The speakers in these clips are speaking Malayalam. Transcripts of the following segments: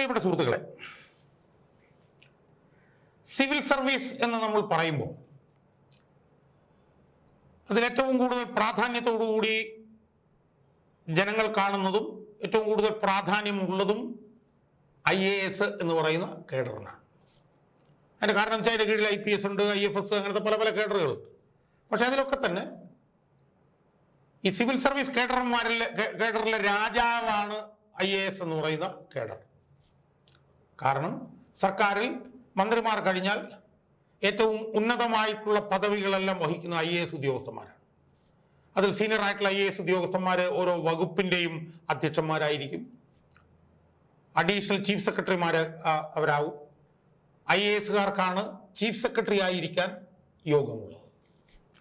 പ്രിയപ്പെട്ട സുഹൃത്തുക്കളെ സിവിൽ സർവീസ് എന്ന് നമ്മൾ പറയുമ്പോൾ അതിലേറ്റവും കൂടുതൽ പ്രാധാന്യത്തോടുകൂടി ജനങ്ങൾ കാണുന്നതും ഏറ്റവും കൂടുതൽ പ്രാധാന്യമുള്ളതും ഐ എ എസ് എന്ന് പറയുന്ന കേഡറിനാണ്. അതിന്റെ കാരണം വെച്ചാൽ അതിന്റെ കീഴിൽ ഐ പി എസ് ഉണ്ട് ഐ എഫ് എസ് അങ്ങനത്തെ പല പല കേഡറുകളുണ്ട്. പക്ഷെ അതിലൊക്കെ തന്നെ ഈ സിവിൽ സർവീസ് കേഡർമാരിലെ കേഡറിലെ രാജാവാണ് ഐ എ എസ് എന്ന് പറയുന്ന കേഡർ. കാരണം സർക്കാരിൽ മന്ത്രിമാർ കഴിഞ്ഞാൽ ഏറ്റവും ഉന്നതമായിട്ടുള്ള പദവികളെല്ലാം വഹിക്കുന്ന ഐ എ എസ് ഉദ്യോഗസ്ഥന്മാരാണ്. അതിൽ സീനിയർ ആയിട്ടുള്ള ഐ എ എസ് ഉദ്യോഗസ്ഥന്മാർ ഓരോ വകുപ്പിന്റെയും അധ്യക്ഷന്മാരായിരിക്കും. അഡീഷണൽ ചീഫ് സെക്രട്ടറിമാർ അവരാകും ഐ എ എസുകാർക്കാണ് ചീഫ് സെക്രട്ടറി ആയിരിക്കാൻ യോഗമുള്ളത്.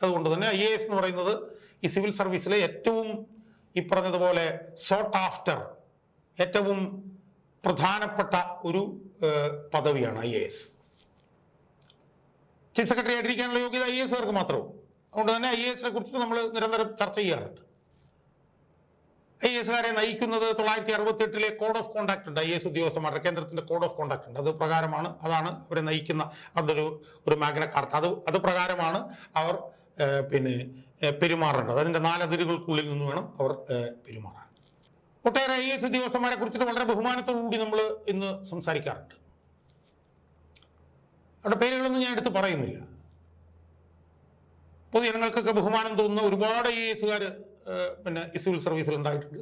അതുകൊണ്ട് തന്നെ ഐ എ എസ് എന്ന് പറയുന്നത് ഈ സിവിൽ സർവീസിലെ ഏറ്റവും ഈ പറഞ്ഞതുപോലെ സോട്ട് ആഫ്റ്റർ ഏറ്റവും പ്രധാനപ്പെട്ട ഒരു പദവിയാണ് I A S. Chief secretary ആയിട്ടിരിക്കാനുള്ള യോഗ്യത ഐ എസ് കാർക്ക് മാത്രമേ അതുകൊണ്ട് തന്നെ ഐ എസിനെ കുറിച്ചിട്ട് നമ്മൾ നിരന്തരം ചർച്ച ചെയ്യാറുണ്ട്. ഐ എസ് കാരെ നയിക്കുന്നത് തൊള്ളായിരത്തി അറുപത്തി എട്ടിലെ കോഡ് ഓഫ് കോണ്ടാക്ട് ഉണ്ട്. ഐ എസ് ഉദ്യോഗസ്ഥന്മാരുടെ കേന്ദ്രത്തിന്റെ കോഡ് ഓഫ് കോണ്ടാക്ട് ഉണ്ട്. അത് പ്രകാരമാണ് അതാണ് അവരെ നയിക്കുന്ന അവരുടെ ഒരു ഒരു മാഗ്ന കാർട്ട്. അത് അത് പ്രകാരമാണ് അവർ പിന്നെ പെരുമാറേണ്ടത്. അതിന്റെ നാലതിരുകൾക്കുള്ളിൽ നിന്ന് വേണം അവർ പെരുമാറാൻ. ഒട്ടേറെ ഐ എസ് ഉദ്യോഗസ്ഥന്മാരെ കുറിച്ചിട്ട് വളരെ ബഹുമാനത്തോടു കൂടി നമ്മൾ ഇന്ന് സംസാരിക്കാറുണ്ട്. അവരുടെ പേരുകളൊന്നും ഞാൻ എടുത്ത് പറയുന്നില്ല. പൊതുജനങ്ങൾക്കൊക്കെ ബഹുമാനം തോന്നുന്ന ഒരുപാട് ഐ എസുകാർ പിന്നെ സിവിൽ സർവീസിൽ ഉണ്ടായിട്ടുണ്ട്.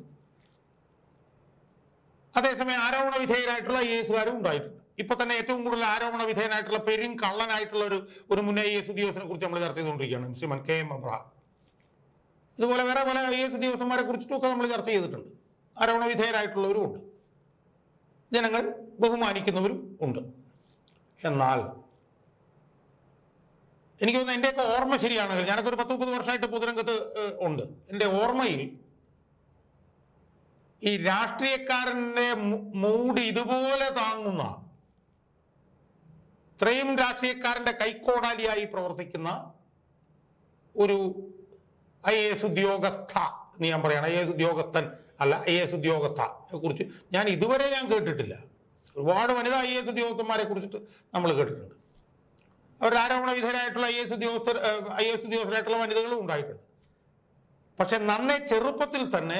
അതേസമയം ആരോപണ വിധേയരായിട്ടുള്ള ഐ എസുകാരും ഉണ്ടായിട്ടുണ്ട്. ഇപ്പൊ തന്നെ ഏറ്റവും കൂടുതൽ ആരോപണ വിധേയനായിട്ടുള്ള പെരും കള്ളനായിട്ടുള്ള ഒരു ഒരു മുൻ ഐ എസ് ഉദ്യോഗസ്ഥനെ കുറിച്ച് നമ്മൾ ചർച്ച ചെയ്തുകൊണ്ടിരിക്കുകയാണ് ശ്രീമൻ കെ എം അബ്രഹാം. ഇതുപോലെ വേറെ പല ഐ എസ് ഉദ്യോഗസ്ഥന്മാരെ കുറിച്ചിട്ടൊക്കെ നമ്മൾ ചർച്ച ചെയ്തിട്ടുണ്ട്. ആരോപണ വിധേയരായിട്ടുള്ളവരും ഉണ്ട്. ജനങ്ങൾ ബഹുമാനിക്കുന്നവരും ഉണ്ട്. എന്നാൽ എനിക്ക് തോന്നുന്നു എന്റെയൊക്കെ ഓർമ്മ ശരിയാണെങ്കിൽ ഞാനൊക്കെ ഒരു പത്ത് മുപ്പത് വർഷമായിട്ട് പൊതുരംഗത്ത് ഉണ്ട്. എന്റെ ഓർമ്മയിൽ ഈ രാഷ്ട്രീയക്കാരന്റെ മൂട് ഇതുപോലെ താങ്ങുന്ന ഇത്രയും രാഷ്ട്രീയക്കാരന്റെ കൈക്കോടാലിയായി പ്രവർത്തിക്കുന്ന ഒരു ഐ എ എസ് ഉദ്യോഗസ്ഥ എന്ന് ഞാൻ പറയണം. ഐ എ എസ് ഉദ്യോഗസ്ഥൻ അല്ല ഐ എസ് ഉദ്യോഗസ്ഥയെ കുറിച്ച് ഞാൻ ഇതുവരെ ഞാൻ കേട്ടിട്ടില്ല. ഒരുപാട് വനിതാ ഐ എസ് ഉദ്യോഗസ്ഥന്മാരെ കുറിച്ചിട്ട് നമ്മൾ കേട്ടിട്ടുണ്ട്. അവരുടെ ആരോപണ വിധേയരായിട്ടുള്ള ഐ എസ് ഉദ്യോഗസ്ഥർ ഐ എസ് ഉദ്യോഗസ്ഥരായിട്ടുള്ള വനിതകളും ഉണ്ടായിട്ടുണ്ട്. പക്ഷെ നന്നേ ചെറുപ്പത്തിൽ തന്നെ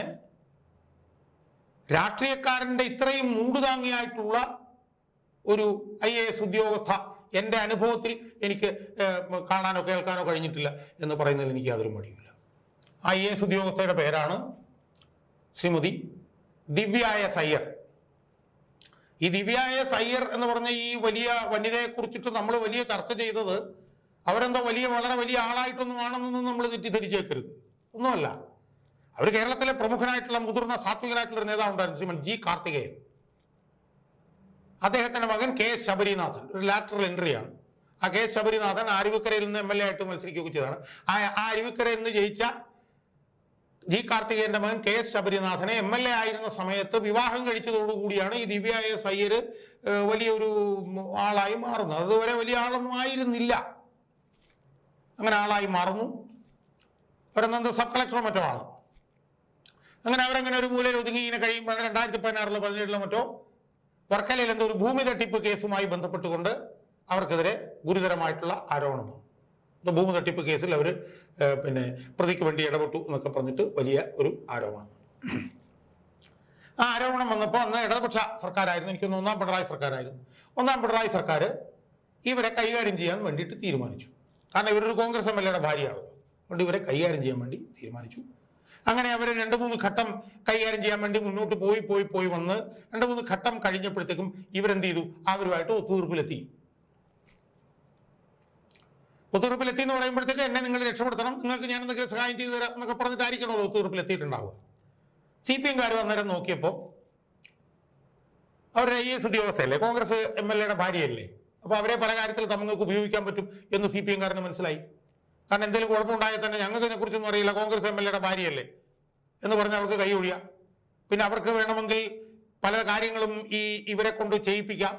രാഷ്ട്രീയക്കാരന്റെ ഇത്രയും മൂടുതാങ്ങിയായിട്ടുള്ള ഒരു ഐ എ എസ് ഉദ്യോഗസ്ഥ എന്റെ അനുഭവത്തിൽ എനിക്ക് കാണാനോ കേൾക്കാനോ കഴിഞ്ഞിട്ടില്ല എന്ന് പറയുന്നതിൽ എനിക്ക് യാതൊരു മടിയില്ല ഐ എ എസ് ഉദ്യോഗസ്ഥയുടെ പേരാണ് ശ്രീമതി ദിവ്യായ സയ്യർ. ഈ ദിവ്യായ സയ്യർ എന്ന് പറഞ്ഞ ഈ വലിയ വനിതയെ കുറിച്ചിട്ട് നമ്മൾ വലിയ ചർച്ച ചെയ്തത് അവരെന്തോ വലിയ വളരെ വലിയ ആളായിട്ടൊന്നും ആണെന്നൊന്നും നമ്മൾ തെറ്റിദ്ധരിച്ചേക്കരുത്. ഒന്നുമല്ല. അവർ കേരളത്തിലെ പ്രമുഖനായിട്ടുള്ള മുതിർന്ന സാത്വികനായിട്ടുള്ള നേതാവ് ഉണ്ടായിരുന്നു ശ്രീമൻ ജി കാർത്തികേയൻ. അദ്ദേഹത്തിന്റെ മകൻ കെ എസ് ശബരിനാഥൻ ഒരു ലാറ്ററൽ എൻട്രിയാണ് ആ കെ എസ് ശബരിനാഥൻ അരുവിക്കരയിൽ നിന്ന് എം എൽ എ ആയിട്ട് മത്സരിക്കുകയൊക്കെ ചെയ്തതാണ് ആ അരുവിക്കരയിൽ നിന്ന് ജയിച്ച ജി കാർത്തികേയന്റെ മകൻ കെ എസ് ശബരിനാഥനെ എം എൽ എ ആയിരുന്ന സമയത്ത് വിവാഹം കഴിച്ചതോടുകൂടിയാണ് ഈ ദിവ്യ എസ് അയ്യർ വലിയൊരു ആളായി മാറുന്നത്. അതുവരെ വലിയ ആളൊന്നും ആയിരുന്നില്ല. അങ്ങനെ ആളായി മാറുന്നു. അവരെന്തെന്തോ സബ് കളക്ടറോ മറ്റോ ആണ്. അങ്ങനെ അവരങ്ങനെ ഒരു മൂലയിൽ ഒതുങ്ങി ഇങ്ങനെ കഴിയുമ്പോൾ രണ്ടായിരത്തി പതിനാറിലോ പതിനേഴിലോ മറ്റോ വർക്കലയിൽ എന്തോ ഒരു ഭൂമി തട്ടിപ്പ് കേസുമായി ബന്ധപ്പെട്ടുകൊണ്ട് അവർക്കെതിരെ ഗുരുതരമായിട്ടുള്ള ആരോപണം ഭൂമി തട്ടിപ്പ് കേസിൽ അവർ പിന്നെ പ്രതിക്ക് വേണ്ടി ഇടപെട്ടു എന്നൊക്കെ പറഞ്ഞിട്ട് വലിയ ഒരു ആരോപണം. ആ ആരോപണം വന്നപ്പോൾ അന്ന് ഇടതുപക്ഷ സർക്കാരായിരുന്നു. എനിക്കൊന്ന് ഒന്നാം പിണറായി സർക്കാരായിരുന്നു. ഒന്നാം പിണറായി സർക്കാർ ഇവരെ കൈകാര്യം ചെയ്യാൻ വേണ്ടിയിട്ട് തീരുമാനിച്ചു. കാരണം ഇവരൊരു കോൺഗ്രസ് എം എൽ എയുടെ ഭാര്യയാണല്ലോ. അതുകൊണ്ട് ഇവരെ കൈകാര്യം ചെയ്യാൻ വേണ്ടി തീരുമാനിച്ചു. അങ്ങനെ അവർ രണ്ട് മൂന്ന് ഘട്ടം കൈകാര്യം ചെയ്യാൻ വേണ്ടി മുന്നോട്ട് പോയി പോയി പോയി വന്ന് രണ്ട് മൂന്ന് ഘട്ടം കഴിഞ്ഞപ്പോഴത്തേക്കും ഇവരെന്ത് ചെയ്തു? അവരുമായിട്ട് ഒത്തുതീർപ്പിലെത്തി. ഒത്തുതീർപ്പിലെത്തി എന്ന് പറയുമ്പോഴത്തേക്ക് എന്നെ നിങ്ങൾ രക്ഷപ്പെടുത്തണം. നിങ്ങൾക്ക് ഞാൻ എന്തെങ്കിലും സഹായം ചെയ്തു തരാം എന്നൊക്കെ പറഞ്ഞിട്ടായിരിക്കണമല്ലോ ഒത്തുതീർപ്പിലെത്തിയിട്ടുണ്ടാവുക സി പി എംകാർ അന്നേരം നോക്കിയപ്പോൾ അവർ ഐ എസ് ഉദ്യോഗസ്ഥയല്ലേ? കോൺഗ്രസ് എം എൽ എയുടെ ഭാര്യയല്ലേ? അപ്പൊ അവരെ പല കാര്യത്തിൽ തങ്ങൾക്ക് ഉപയോഗിക്കാൻ പറ്റും എന്ന് സി പി എംകാരന് മനസ്സിലായി. കാരണം എന്തെങ്കിലും കുഴപ്പമുണ്ടായാൽ തന്നെ ഞങ്ങൾക്ക് ഇതിനെക്കുറിച്ചൊന്നും അറിയില്ല. കോൺഗ്രസ് എം എൽ എയുടെ ഭാര്യയല്ലേ? എന്ന് പറഞ്ഞ് അവർക്ക് കൈ ഒഴിയാം. പിന്നെ അവർക്ക് വേണമെങ്കിൽ പല കാര്യങ്ങളും ഈ ഇവരെ കൊണ്ട് ചെയ്യിപ്പിക്കാം.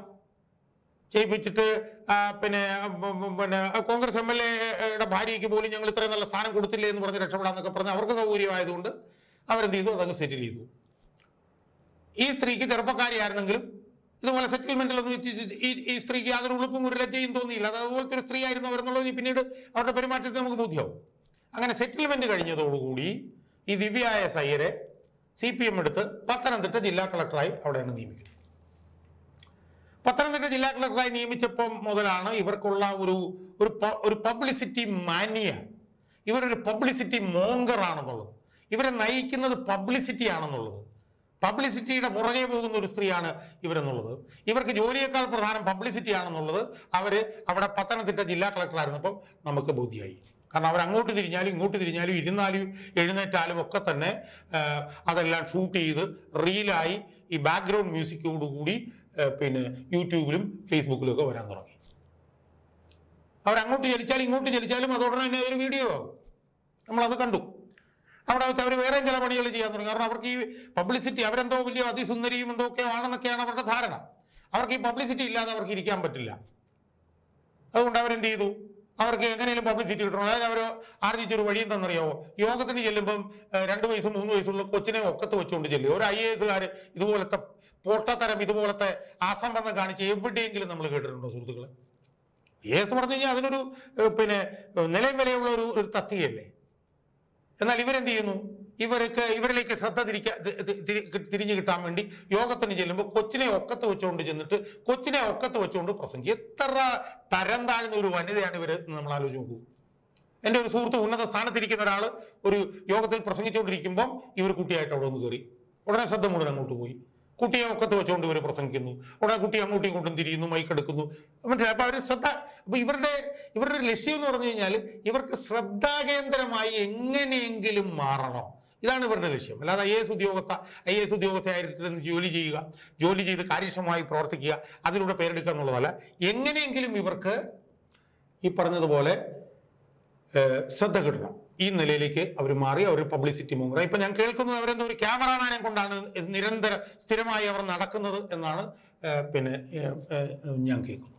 ചെയ്യിപ്പിച്ചിട്ട് പിന്നെ പിന്നെ കോൺഗ്രസ് എം എൽ എയുടെ ഭാര്യയ്ക്ക് പോലും ഞങ്ങൾ ഇത്രയും നല്ല സ്ഥാനം കൊടുത്തില്ലേ എന്ന് പറഞ്ഞ് രക്ഷപ്പെടാന്നൊക്കെ പറഞ്ഞ് അവർക്ക് സൗകര്യമായതുകൊണ്ട് അവരെന്ത് ചെയ്തു? അതങ്ങ് സെറ്റിൽ ചെയ്തു. ഈ സ്ത്രീക്ക് ചെറുപ്പക്കാരിയായിരുന്നെങ്കിലും ഇതുപോലെ സെറ്റിൽമെന്റിലൊന്നും ഈ- സ്ത്രീക്ക് യാതൊരു ഉളുപ്പും ഒരു ലജ്ജയും തോന്നിയില്ല. അത് അതുപോലത്തെ ഒരു സ്ത്രീ ആയിരുന്നു അവരെന്നുള്ളത് പിന്നീട് അവരുടെ പെരുമാറ്റത്തിൽ നമുക്ക് ബോധ്യമാവും അങ്ങനെ സെറ്റിൽമെന്റ് കഴിഞ്ഞതോടുകൂടി ഈ ദിവ്യായ സയ്യരെ സി പി എം എടുത്ത് പത്തനംതിട്ട ജില്ലാ കളക്ടറായി അവിടെ അങ്ങ് നിയമിക്കും പത്തനംതിട്ട ജില്ലാ കളക്ടറായി നിയമിച്ചപ്പോൾ മുതലാണ് ഇവർക്കുള്ള ഒരു ഒരു പബ്ലിസിറ്റി മാനിയ ഇവരൊരു പബ്ലിസിറ്റി മോങ്കർ ആണെന്നുള്ളത് ഇവരെ നയിക്കുന്നത് പബ്ലിസിറ്റി ആണെന്നുള്ളത്. പബ്ലിസിറ്റിയുടെ പുറകെ പോകുന്ന ഒരു സ്ത്രീയാണ് ഇവരെന്നുള്ളത്. ഇവർക്ക് ജോലിയേക്കാൾ പ്രധാനം പബ്ലിസിറ്റി ആണെന്നുള്ളത് അവർ അവിടെ പത്തനംതിട്ട ജില്ലാ കളക്ടറായിരുന്നപ്പോൾ നമുക്ക് ബോധ്യമായി കാരണം അവർ അങ്ങോട്ട് തിരിഞ്ഞാലും ഇങ്ങോട്ട് തിരിഞ്ഞാലും ഇരുന്നാലും എഴുന്നേറ്റാലും ഒക്കെ തന്നെ അതെല്ലാം ഷൂട്ട് ചെയ്ത് റീലായി ഈ ബാക്ക്ഗ്രൗണ്ട് മ്യൂസിക്കോടുകൂടി പിന്നെ യൂട്യൂബിലും ഫേസ്ബുക്കിലും ഒക്കെ വരാൻ തുടങ്ങി. അവരങ്ങോട്ട് ചലിച്ചാലും ഇങ്ങോട്ട് ചലിച്ചാലും അതോടനെ തന്നെ ഒരു വീഡിയോ ആകും നമ്മളത് കണ്ടു. അവിടെ വെച്ച് അവർ വേറെയും ചില പണികൾ ചെയ്യാൻ തുടങ്ങി. കാരണം അവർക്ക് ഈ പബ്ലിസിറ്റി അവരെന്തോ വലിയ അതിസുന്ദരിയും എന്തോ ആണെന്നൊക്കെയാണ് അവരുടെ ധാരണ. അവർക്ക് ഈ പബ്ലിസിറ്റി ഇല്ലാതെ അവർക്ക് ഇരിക്കാൻ പറ്റില്ല. അതുകൊണ്ട് അവരെന്ത് ചെയ്തു? അവർക്ക് എങ്ങനെയും പബ്ലിസിറ്റി കിട്ടണം. അതായത് അവർ ആർജിച്ചൊരു വഴിയും തന്നറിയാവോ യോഗത്തിന് ചെല്ലുമ്പം രണ്ട് വയസ്സും മൂന്ന് വയസ്സുള്ള കൊച്ചിനെ ഒക്കത്ത് വെച്ചുകൊണ്ട് ചെല്ലും. ഒരു ഐ എ എസുകാർ ഇതുപോലത്തെ പൊട്ടത്തരം ഇതുപോലത്തെ അസംബന്ധം കാണിച്ച് എവിടെയെങ്കിലും നമ്മൾ കേട്ടിട്ടുണ്ടോ സുഹൃത്തുക്കളെ? എസ് പറഞ്ഞു കഴിഞ്ഞാൽ അതിനൊരു പിന്നെ നിലയും വിലയുള്ള ഒരു ഒരു തസ്തികയല്ലേ? എന്നാൽ ഇവരെന്ത് ചെയ്യുന്നു? ഇവർക്ക് ഇവരിലേക്ക് ശ്രദ്ധ തിരിക്കാ തിരിഞ്ഞു കിട്ടാൻ വേണ്ടി യോഗത്തിന് ചെല്ലുമ്പോൾ കൊച്ചിനെ ഒക്കത്ത് വെച്ചുകൊണ്ട് ചെന്നിട്ട് കൊച്ചിനെ ഒക്കത്ത് വെച്ചുകൊണ്ട് പ്രസംഗിക്കും. എത്ര തരം താഴ്ന്ന ഒരു വനിതയാണ് ഇവർ നമ്മൾ ആലോചിച്ച് നോക്കൂ. എന്റെ ഒരു സുഹൃത്ത് ഉന്നത സ്ഥാനത്തിരിക്കുന്ന ഒരാൾ ഒരു യോഗത്തിൽ പ്രസംഗിച്ചുകൊണ്ടിരിക്കുമ്പം ഇവർ കുട്ടിയായിട്ട് അവിടെ ഒന്ന് കയറി ഉടനെ ശ്രദ്ധ മുഴുവൻ അങ്ങോട്ട് പോയി. കുട്ടിയെ ഒക്കത്ത് വെച്ചുകൊണ്ട് ഇവർ പ്രസംഗിക്കുന്നു. ഉടനെ കുട്ടി അങ്ങോട്ടും ഇങ്ങോട്ടും തിരിയുന്നു മൈക്കെടുക്കുന്നു മനസ്സിലായി? അപ്പൊ അവർ ശ്രദ്ധ അപ്പൊ ഇവരുടെ ഇവരുടെ ലക്ഷ്യം എന്ന് പറഞ്ഞു കഴിഞ്ഞാൽ ഇവർക്ക് ശ്രദ്ധാകേന്ദ്രമായി എങ്ങനെയെങ്കിലും മാറണം. ഇതാണ് ഇവരുടെ ലക്ഷ്യം. അല്ലാതെ ഐ എസ് ഉദ്യോഗസ്ഥ ഐ എസ് ഉദ്യോഗസ്ഥയായിട്ട് ജോലി ചെയ്യുക ജോലി ചെയ്ത് കാര്യക്ഷമമായി പ്രവർത്തിക്കുക അതിലൂടെ പേരെടുക്കുക എന്നുള്ളതല്ല. എങ്ങനെയെങ്കിലും ഇവർക്ക് ഈ പറഞ്ഞതുപോലെ ശ്രദ്ധ കിട്ടണം. ഈ നിലയിലേക്ക് അവർ മാറി അവർ പബ്ലിസിറ്റി മോങ്ങുക ഇപ്പൊ ഞാൻ കേൾക്കുന്നത് അവരെന്തോ ഒരു ക്യാമറാമാനെ കൊണ്ടാണ് നിരന്തര സ്ഥിരമായി അവർ നടക്കുന്നത് എന്നാണ് പിന്നെ ഞാൻ കേൾക്കുന്നത്.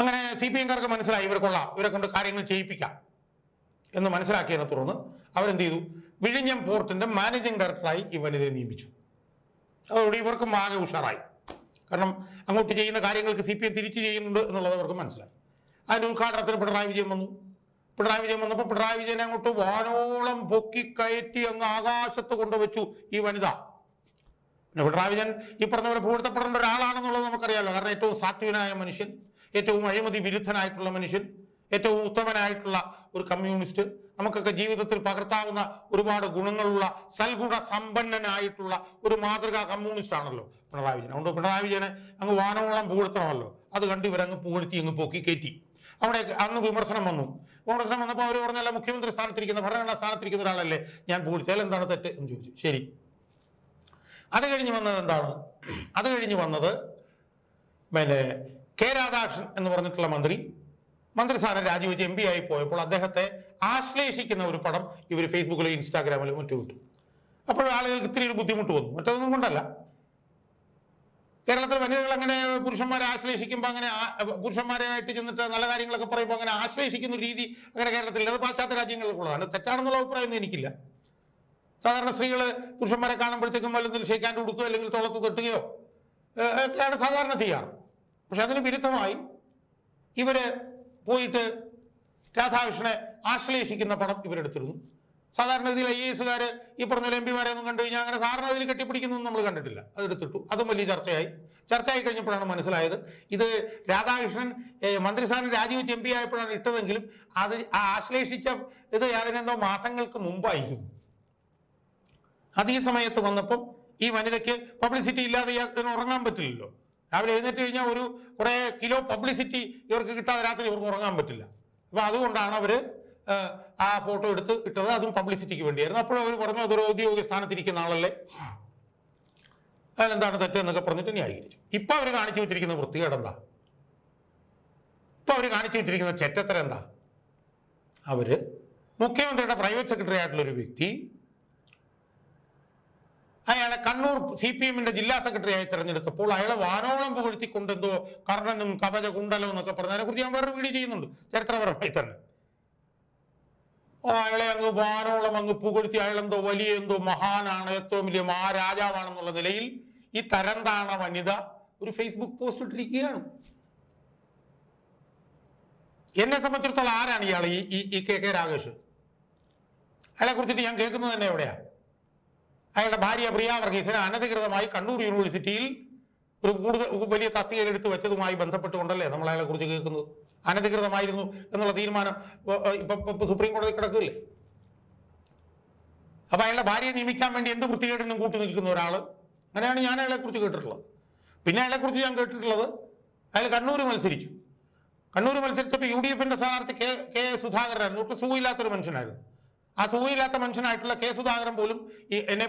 അങ്ങനെ സി പി എംകാർക്ക് മനസ്സിലായി ഇവർക്കുള്ള ഇവരെ കൊണ്ട് കാര്യങ്ങൾ ചെയ്യിപ്പിക്കാം എന്ന് മനസ്സിലാക്കിയതിനെ തുടർന്ന് അവരെന്ത് ചെയ്തു? വിഴിഞ്ഞം പോർട്ടിന്റെ മാനേജിംഗ് ഡയറക്ടറായി ഈ വനിതയെ നിയമിച്ചു. അതോടെ ഇവർക്കും ആകെ ഉഷാറായി. കാരണം അങ്ങോട്ട് ചെയ്യുന്ന കാര്യങ്ങൾക്ക് സി പി എം തിരിച്ചു ചെയ്യുന്നുണ്ട് എന്നുള്ളത് അവർക്ക് മനസ്സിലായി. അതിന്റെ ഉദ്ഘാടനത്തിന് പിണറായി വിജയൻ വന്നു. പിണറായി വിജയൻ വന്നപ്പോൾ പിണറായി വിജയനെ അങ്ങോട്ട് വാനോളം പൊക്കി കയറ്റി അങ്ങ് ആകാശത്ത് കൊണ്ടുവച്ചു ഈ വനിത. പിന്നെ പിണറായി വിജയൻ ഈ പറഞ്ഞ പോലെ പുകഴ്ത്തപ്പെടേണ്ട ഒരാളാണെന്നുള്ളത് നമുക്കറിയാലോ. കാരണം ഏറ്റവും സാത്വികനായ മനുഷ്യൻ ഏറ്റവും അഴിമതി വിരുദ്ധനായിട്ടുള്ള മനുഷ്യൻ ഏറ്റവും ഉത്തമനായിട്ടുള്ള ഒരു കമ്മ്യൂണിസ്റ്റ് നമുക്കൊക്കെ ജീവിതത്തിൽ പകർത്താവുന്ന ഒരുപാട് ഗുണങ്ങളുള്ള സൽഗുണ സമ്പന്നനായിട്ടുള്ള ഒരു മാതൃകാ കമ്മ്യൂണിസ്റ്റ് ആണല്ലോ പിണറായി വിജയൻ. അതുകൊണ്ട് പിണറായി വിജയനെ അങ്ങ് വാനോളം പൂഴ്ത്തണമല്ലോ അത് കണ്ട് ഇവരങ്ങ് പൂഴ്ത്തി അങ്ങ് പൊക്കി കയറ്റി. അവിടെ അന്ന് വിമർശനം വന്നു. വിമർശനം വന്നപ്പോൾ അവർ പറഞ്ഞല്ല മുഖ്യമന്ത്രി സ്ഥാനത്തിരിക്കുന്ന ഭരണഘടനാ സ്ഥാനത്തിരിക്കുന്ന ഒരാളല്ലേ ഞാൻ പുകഴ്ത്തിയാൽ എന്താണ് തെറ്റ് എന്ന് ചോദിച്ചു. ശരി. അത് കഴിഞ്ഞ് വന്നത് എന്താണ്? അത് കഴിഞ്ഞ് വന്നത് പിന്നെ കെ രാധാകൃഷ്ണൻ എന്ന് പറഞ്ഞിട്ടുള്ള മന്ത്രി മന്ത്രിസ്ഥാനം രാജിവെച്ച് എം പി ആയി പോയപ്പോൾ അദ്ദേഹത്തെ ആശ്ലേഷിക്കുന്ന ഒരു പടം ഇവർ ഫേസ്ബുക്കിലും ഇൻസ്റ്റാഗ്രാമിലും മറ്റു വിട്ടു അപ്പോൾ ആളുകൾക്ക് ഇത്തിരി ഒരു ബുദ്ധിമുട്ട് വന്നു. മറ്റൊന്നും കൊണ്ടല്ല. കേരളത്തിൽ വനിതകൾ അങ്ങനെ പുരുഷന്മാരെ ആശ്ലേഷിക്കുമ്പോൾ അങ്ങനെ പുരുഷന്മാരായിട്ട് ചെന്നിട്ട് നല്ല കാര്യങ്ങളൊക്കെ പറയുമ്പോൾ അങ്ങനെ ആശ്ലേഷിക്കുന്ന രീതി അങ്ങനെ കേരളത്തിൽ അത് പാശ്ചാത്യ രാജ്യങ്ങളിലുള്ളതാണ് തെറ്റാണെന്നുള്ള അഭിപ്രായമൊന്നും എനിക്കില്ല. സാധാരണ സ്ത്രീകൾ പുരുഷന്മാരെ കാണുമ്പോഴത്തേക്കും വല്ലതും ഷെയ്ക്കാൻ കൊടുക്കുകയോ അല്ലെങ്കിൽ തോളത്ത് തൊട്ടുകയോ ഒക്കെയാണ് സാധാരണ ചെയ്യാറ്. പക്ഷെ അതിന് വിരുദ്ധമായി ഇവർ പോയിട്ട് രാധാകൃഷ്ണനെ ആശ്ലേഷിക്കുന്ന പടം ഇവരെടുത്തിരുന്നു സാധാരണ ഇതിൽ ഐ എസുകാർ ഈ പറഞ്ഞ എം പിമാരെ ഒന്നും കണ്ടു കഴിഞ്ഞാൽ അങ്ങനെ സാറിന് അതിൽ കെട്ടിപ്പിടിക്കുന്നൊന്നും നമ്മൾ കണ്ടിട്ടില്ല. അത് എടുത്തിട്ടു. അതും വലിയ ചർച്ചയായി. ചർച്ചയായി കഴിഞ്ഞപ്പോഴാണ് മനസ്സിലായത്. ഇത് രാധാകൃഷ്ണൻ മന്ത്രിസ്ഥാനം രാജിവെച്ച് എം പി ആയപ്പോഴാണ് ഇട്ടതെങ്കിലും അത് ആശ്ലേഷിച്ച ഇത് അതിനെന്തോ മാസങ്ങൾക്ക് മുമ്പായിരിക്കും അത് ഈ സമയത്ത് വന്നപ്പം ഈ വനിതയ്ക്ക് പബ്ലിസിറ്റി ഇല്ലാതെ ഇതിന് ഉറങ്ങാൻ പറ്റില്ലല്ലോ. രാവിലെ എഴുന്നേറ്റ് കഴിഞ്ഞാൽ ഒരു കുറേ കിലോ പബ്ലിസിറ്റി ഇവർക്ക് കിട്ടാതെ രാത്രി ഇവർക്ക് ഉറങ്ങാൻ പറ്റില്ല. അപ്പൊ അതുകൊണ്ടാണ് അവർ ആ ഫോട്ടോ എടുത്ത് ഇട്ടത് അതും പബ്ലിസിറ്റിക്ക് വേണ്ടിയായിരുന്നു. അപ്പോഴും അവർ പറഞ്ഞു അതൊരു ഔദ്യോഗിക സ്ഥാനത്തിരിക്കുന്ന ആളല്ലേ? അതിലെന്താണ് തെറ്റ് എന്നൊക്കെ പറഞ്ഞിട്ട് ന്യായീകരിച്ചു ഇപ്പൊ അവർ കാണിച്ചു വെച്ചിരിക്കുന്ന വൃത്തികേട് എന്താ? ഇപ്പൊ അവർ കാണിച്ചു വെച്ചിരിക്കുന്ന ചെറ്റത്തരം എന്താ? അവർ മുഖ്യമന്ത്രിയുടെ പ്രൈവറ്റ് സെക്രട്ടറി ആയിട്ടുള്ള ഒരു വ്യക്തി അയാളെ കണ്ണൂർ സി പി എമ്മിന്റെ ജില്ലാ സെക്രട്ടറി ആയി തെരഞ്ഞെടുത്തപ്പോൾ അയാളെ വാനോളം പുകഴ്ത്തിക്കൊണ്ട് എന്തോ കർണനും കവച കുണ്ടലോ എന്നൊക്കെ പറഞ്ഞതിനെ കുറിച്ച് ഞാൻ വേറൊരു വീഡിയോ ചെയ്യുന്നുണ്ട്. ചരിത്രപരമായി തന്നെ. അയാളെ അങ്ങ് വാനോളം അങ്ങ് പുകഴ്ത്തി അയാളെന്തോ വലിയ എന്തോ മഹാനാണ് ഏറ്റവും വലിയ മഹാരാജാവാണെന്നുള്ള നിലയിൽ ഈ തരംതാണ വനിത ഒരു ഫേസ്ബുക്ക് പോസ്റ്റ് ഇട്ടിരിക്കുകയാണ്. എന്നെ സംബന്ധിച്ചിടത്തോളം ആരാണ് ഇയാൾ? ഈ ഈ- കെ കെ രാകേഷ് അയാളെ കുറിച്ചിട്ട് ഞാൻ കേൾക്കുന്നത് തന്നെ എവിടെയാ? അയാളുടെ ഭാര്യ പ്രിയ വർഗീസിനെ അനധികൃതമായി കണ്ണൂർ യൂണിവേഴ്സിറ്റിയിൽ ഒരു കൂടുതൽ വലിയ തസ്തികയിൽ എടുത്ത് വെച്ചതുമായി ബന്ധപ്പെട്ടുകൊണ്ടല്ലേ നമ്മൾ അയാളെ കുറിച്ച് കേൾക്കുന്നത്? അനധികൃതമായിരുന്നു എന്നുള്ള തീരുമാനം ഇപ്പൊ- സുപ്രീം കോടതി കിടക്കില്ലേ അപ്പൊ അയാളുടെ ഭാര്യയെ നിയമിക്കാൻ വേണ്ടി എന്ത് വൃത്തികേടിനും കൂട്ടി നിൽക്കുന്ന ഒരാൾ? അങ്ങനെയാണ് ഞാൻ അയാളെ കുറിച്ച് കേട്ടിട്ടുള്ളത്. പിന്നെ അയാളെ കുറിച്ച് ഞാൻ കേട്ടിട്ടുള്ളത് അയാൾ കണ്ണൂർ മത്സരിച്ചു. കണ്ണൂർ മത്സരിച്ചപ്പോൾ യു ഡി എഫിന്റെ സ്ഥാനാർത്ഥി കെ കെ സുധാകരനായിരുന്നു. ഒട്ടും സുഖമില്ലാത്തൊരു മനുഷ്യനായിരുന്നു. ആ സുഖമില്ലാത്ത മനുഷ്യനായിട്ടുള്ള കെ സുധാകരൻ പോലും ഈ എന്നെ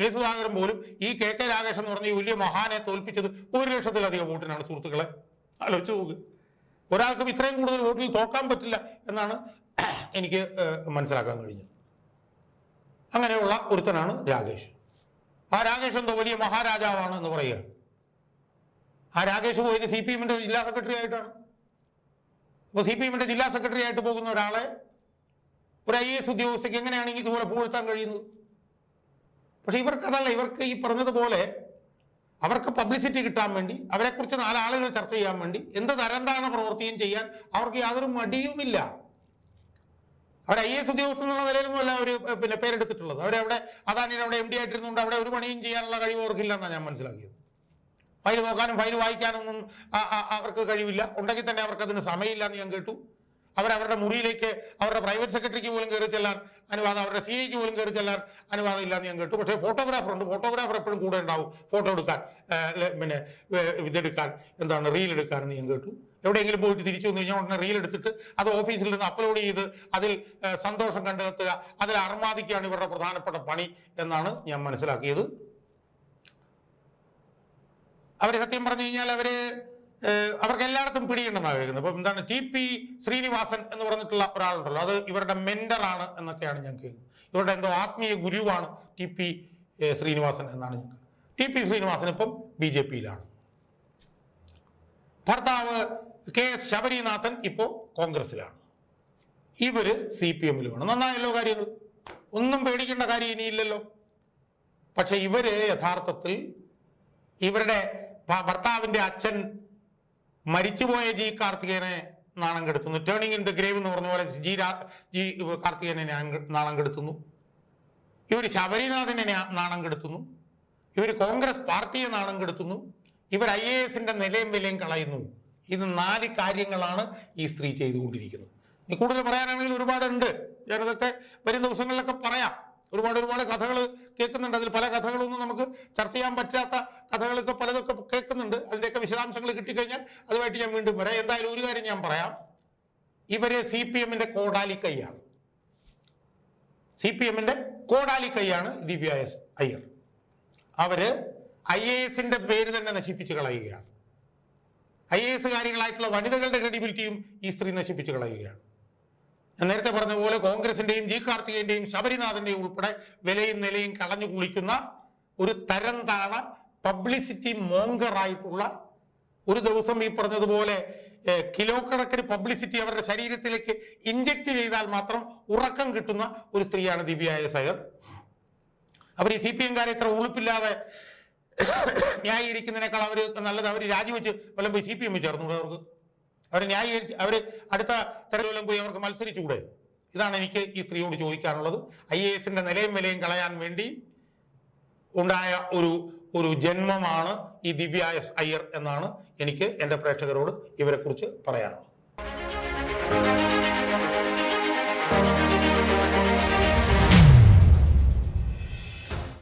കെ സുധാകരൻ പോലും ഈ കെ കെ രാകേഷ് എന്ന് പറഞ്ഞ ഈ വലിയ മഹാനെ തോൽപ്പിച്ചത് ഒരു ലക്ഷത്തിലധികം വോട്ടിനാണ് സുഹൃത്തുക്കളെ. ആലോചിച്ച് നോക്ക്. ഒരാൾക്കും ഇത്രയും കൂടുതൽ വോട്ടിൽ തോക്കാൻ പറ്റില്ല എന്നാണ് എനിക്ക് മനസ്സിലാക്കാൻ കഴിഞ്ഞത്. അങ്ങനെയുള്ള ഒരുത്തനാണ് രാകേഷ്. ആ രാകേഷ് എന്തോ വലിയ മഹാരാജാവാണ് എന്ന് പറയുക. ആ രാകേഷ് പോയത് സി പി എമ്മിന്റെ ജില്ലാ സെക്രട്ടറി ആയിട്ടാണ്. അപ്പൊ സി പി എമ്മിന്റെ ജില്ലാ സെക്രട്ടറി ആയിട്ട് പോകുന്ന ഒരാളെ ഒരു ഐ എസ് ഉദ്യോഗസ്ഥയ്ക്ക് എങ്ങനെയാണെങ്കിൽ ഇതുപോലെ പൂഴ്ത്താൻ കഴിയുന്നത്? പക്ഷെ ഇവർക്ക് അതല്ല ഇവർക്ക് ഈ പറഞ്ഞതുപോലെ അവർക്ക് പബ്ലിസിറ്റി കിട്ടാൻ വേണ്ടി അവരെ അവരെക്കുറിച്ച് നാലാളുകൾ ചർച്ച ചെയ്യാൻ വേണ്ടി എന്ത് തരംതാണ പ്രവൃത്തിയും ചെയ്യാൻ അവർക്ക് യാതൊരു മടിയുമില്ല. അവർ ഐ എസ് ഉദ്യോഗസ്ഥ എന്നുള്ള നിലയിലൊന്നുമല്ല അവർ പിന്നെ പേരെടുത്തിട്ടുള്ളത്. അവരവിടെ അദാനിയുടെ അവിടെ എം ഡി ആയിട്ടിരുന്നുകൊണ്ട് അവിടെ ഒരു പണിയും ചെയ്യാനുള്ള കഴിവ് അവർക്കില്ല എന്നാണ് ഞാൻ മനസ്സിലാക്കിയത്. ഫയൽ നോക്കാനും ഫയൽ വായിക്കാനൊന്നും അവർക്ക് കഴിവില്ല. ഉണ്ടെങ്കിൽ തന്നെ അവർക്ക് അതിന് സമയമില്ല എന്ന് ഞാൻ കേട്ടു. അവരവരുടെ മുറിയിലേക്ക് അവരുടെ പ്രൈവറ്റ് സെക്രട്ടറിക്ക് പോലും കയറി ചെല്ലാൻ അനുവാദം അവരുടെ സി ഐക്ക് പോലും കയറി ചെല്ലാൻ അനുവാദം ഇല്ലാന്ന് ഞാൻ കേട്ടു. പക്ഷേ ഫോട്ടോഗ്രാഫർ ഉണ്ട്. ഫോട്ടോഗ്രാഫർ എപ്പോഴും കൂടെ ഉണ്ടാവും. ഫോട്ടോ എടുക്കാൻ പിന്നെ ഇതെടുക്കാൻ എന്താണ് റീൽ എടുക്കാൻ ഞാൻ കേട്ടു. എവിടെയെങ്കിലും പോയിട്ട് തിരിച്ചു വന്നു കഴിഞ്ഞാൽ ഉടനെ റീൽ എടുത്തിട്ട് അത് ഓഫീസിൽ നിന്ന് അപ്ലോഡ് ചെയ്ത് അതിൽ സന്തോഷം കണ്ടെത്തുക അതിൽ അർമാദിക്കുകയാണ് ഇവരുടെ പ്രധാനപ്പെട്ട പണി എന്നാണ് ഞാൻ മനസ്സിലാക്കിയത്. അവർ സത്യം പറഞ്ഞു കഴിഞ്ഞാൽ അവർ അവർക്ക് എല്ലായിടത്തും പിടിയുണ്ടെന്നാണ് കേൾക്കുന്നത്. അപ്പൊ എന്താണ് ടി പി ശ്രീനിവാസൻ എന്ന് പറഞ്ഞിട്ടുള്ള ഒരാളുണ്ടല്ലോ. അത് ഇവരുടെ മെന്ററാണ് എന്നൊക്കെയാണ് ഞാൻ കേൾക്കുന്നത്. ഇവരുടെ എന്തോ ആത്മീയ ഗുരുവാണ് ടി പി ശ്രീനിവാസൻ എന്നാണ് ഞാൻ ടി പി ശ്രീനിവാസൻ ഇപ്പം ബി ജെ പിയിലാണ്. ഭർത്താവ് കെ എസ് ശബരിനാഥൻ ഇപ്പോ കോൺഗ്രസിലാണ് ഇവർ സി പി എമ്മിലുമാണ് നന്നായല്ലോ കാര്യങ്ങൾ. ഒന്നും പേടിക്കേണ്ട കാര്യം ഇനിയില്ലല്ലോ. പക്ഷെ ഇവർ യഥാർത്ഥത്തിൽ ഇവരുടെ ഭർത്താവിന്റെ അച്ഛൻ മരിച്ചുപോയ ജി കാർത്തികേനെ നാണം കെടുത്തുന്നു ടേണിംഗ് ഇൻ ദ ഗ്രേവ് എന്ന് പറഞ്ഞ പോലെ ജി ജി കാർത്തികേനെ നാണം കെടുത്തുന്നു ഇവർ ശബരിനാഥനെ നാണം കെടുത്തുന്നു ഇവർ കോൺഗ്രസ് പാർട്ടിയെ നാണം കെടുത്തുന്നു ഇവർ ഐ എ എസിന്റെ നിലയും വിലയും കളയുന്നു. ഇത് നാല് കാര്യങ്ങളാണ് ഈ സ്ത്രീ ചെയ്തുകൊണ്ടിരിക്കുന്നത്. കൂടുതൽ പറയാനാണെങ്കിൽ ഒരുപാടുണ്ട്. ഞാനതൊക്കെ വരും ദിവസങ്ങളിലൊക്കെ പറയാം. ഒരുപാട് ഒരുപാട് കഥകൾ കേൾക്കുന്നുണ്ട്. അതിൽ പല കഥകളൊന്നും നമുക്ക് ചർച്ച ചെയ്യാൻ പറ്റാത്ത കഥകളൊക്കെ പലതൊക്കെ കേൾക്കുന്നുണ്ട്. അതിന്റെയൊക്കെ വിശദാംശങ്ങൾ കിട്ടിക്കഴിഞ്ഞാൽ അതുമായിട്ട് ഞാൻ വീണ്ടും പറയാം എന്തായാലും ഒരു കാര്യം ഞാൻ പറയാം. ഇവർ സി പി എമ്മിന്റെ കോടാലി കൈയാണ് സി പി എമ്മിന്റെ കോടാലി കൈയാണ് ദിവ്യ എസ് അയ്യർ. അവർ ഐ എ എസിന്റെ പേര് തന്നെ നശിപ്പിച്ച് കളയുകയാണ്. ഐ എ എസ് കാര്യങ്ങളായിട്ടുള്ള വനിതകളുടെ ക്രെഡിബിലിറ്റിയും ഈ സ്ത്രീ നശിപ്പിച്ച് കളയുകയാണ്. നേരത്തെ പറഞ്ഞ പോലെ കോൺഗ്രസിന്റെയും ജി കാർത്തികേന്റെയും ശബരിനാഥന്റെയും ഉൾപ്പെടെ വിലയും നിലയും കളഞ്ഞു കുളിക്കുന്ന ഒരു തരം താണ പബ്ലിസിറ്റി മോങ്കറായിട്ടുള്ള ഒരു ദിവസം ഈ പറഞ്ഞതുപോലെ കിലോ കണക്കിന് പബ്ലിസിറ്റി അവരുടെ ശരീരത്തിലേക്ക് ഇഞ്ചക്ട് ചെയ്താൽ മാത്രം ഉറക്കം കിട്ടുന്ന ഒരു സ്ത്രീയാണ് ദിവ്യായ സഹർ അവർ ഈ സി പി എംകാരെ ഇത്ര ഉളുപ്പില്ലാതെ ന്യായീകരിക്കുന്നതിനേക്കാൾ അവർ നല്ലത് അവർ രാജിവെച്ച് വല്ലപ്പോ സി പി എമ്മിൽ ചേർന്നുകൂടെ അവർക്ക് അവർ ന്യായീകരിച്ച് അവർ അടുത്ത തെരഞ്ഞെടുപ്പിലും പോയി അവർക്ക് മത്സരിച്ചുകൂടെ? ഇതാണ് എനിക്ക് ഈ സ്ത്രീയോട് ചോദിക്കാനുള്ളത്. ഐ എ എസിന്റെ നിലയും വിലയും കളയാൻ വേണ്ടി ഉണ്ടായ ഒരു ഒരു ജന്മമാണ് ഈ ദിവ്യ അയ്യർ എന്നാണ് എനിക്ക് എന്റെ പ്രേക്ഷകരോട് ഇവരെക്കുറിച്ച് പറയാനുള്ളത്.